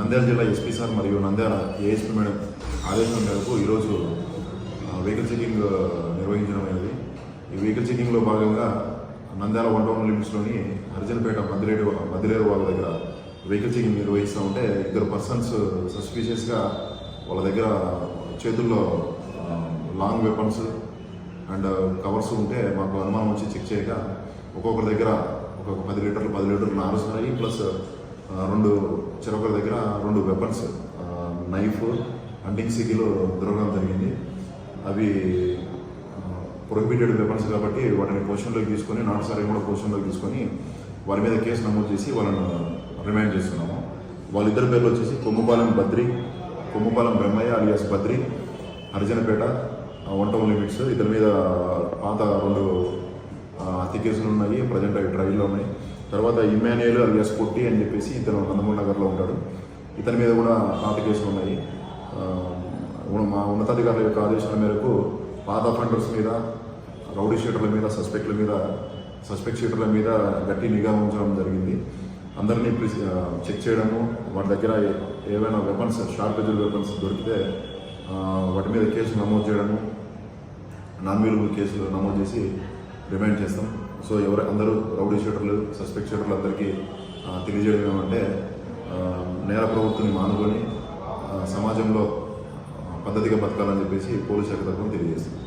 నంద్యాల జిల్లా SP sir మరియు Nandyal ASP madam ఆదేశం మేరకు ఈరోజు వెహికల్ చెకింగ్ నిర్వహించడం నిర్వహించడమైనది ఈ వెహికల్ చెకింగ్లో భాగంగా నంద్యాల వన్ టౌన్ లిమిట్స్లోని హరిజన్పేట మద్దిలేడు మద్దిలేరు వాళ్ళ దగ్గర వెహికల్ చెకింగ్ నిర్వహిస్తూ ఉంటే ఇద్దరు పర్సన్స్ సస్పీషియస్గా వాళ్ళ దగ్గర చేతుల్లో లాంగ్ వెపన్స్ అండ్ కవర్స్ ఉంటే మాకు అనుమానం వచ్చి చెక్ చేయగా ఒక్కొక్కరి దగ్గర ఒక పది లీటర్లు పది లీటర్లు నారుస్తున్నాయి ప్లస్ రెండు చెరొకరి దగ్గర రెండు వెపన్స్ నైఫ్ హంటింగ్ సిటీలో దొరకడం జరిగింది. అవి ప్రొహిబిటెడ్ వెపన్స్ కాబట్టి వాటిని పొజిషన్లోకి తీసుకొని నాట్ సారీ కూడా పొజిషన్లోకి తీసుకొని వారి మీద కేసు నమోదు చేసి వాళ్ళను రిమాండ్ చేస్తున్నాము. వాళ్ళిద్దరి పేర్లు వచ్చేసి Kommupalem Badri Kommupalem Brahmaiah alias Badri Harijanapeta one town limits ఇతని మీద పాత రెండు ఆ, హత్య కేసులు ఉన్నాయి ప్రజెంట్ అవి ట్రయల్లో ఉన్నాయి. తర్వాత ఇమాన్యుయల్ అలియాస్ పొట్టి అని చెప్పేసి ఇతను నందమూరి నగర్లో ఉంటాడు. ఇతని మీద కూడా పాత కేసులు ఉన్నాయి. మా ఉన్నతాధికారుల యొక్క ఆదేశాల మేరకు పాత ఫండర్స్ మీద రౌడీ షీటర్ల మీద సస్పెక్ట్ల మీద సస్పెక్ట్ షీటర్ల మీద గట్టి నిఘా ఉంచడం జరిగింది. అందరినీ ప్రిస్- చెక్ చేయడము వాటి దగ్గర ఏవైనా వెపన్స్ షార్ప్ ఎజల్ వెపన్స్ దొరికితే వాటి మీద కేసు నమోదు చేయడము నాన్ అవైలబుల్ కేసులు నమోదు చేసి రిమైండ్ చేస్తాం. సో ఎవరు అందరూ రౌడీ షూటర్లు సస్పెక్ట్ షూటర్లు అందరికీ తెలియజేయడం ఏమంటే నేర ప్రవృత్తిని మానుకొని సమాజంలో పద్ధతిగా బతకాలని చెప్పేసి పోలీస్ శాఖ తరఫున తెలియజేస్తుంది.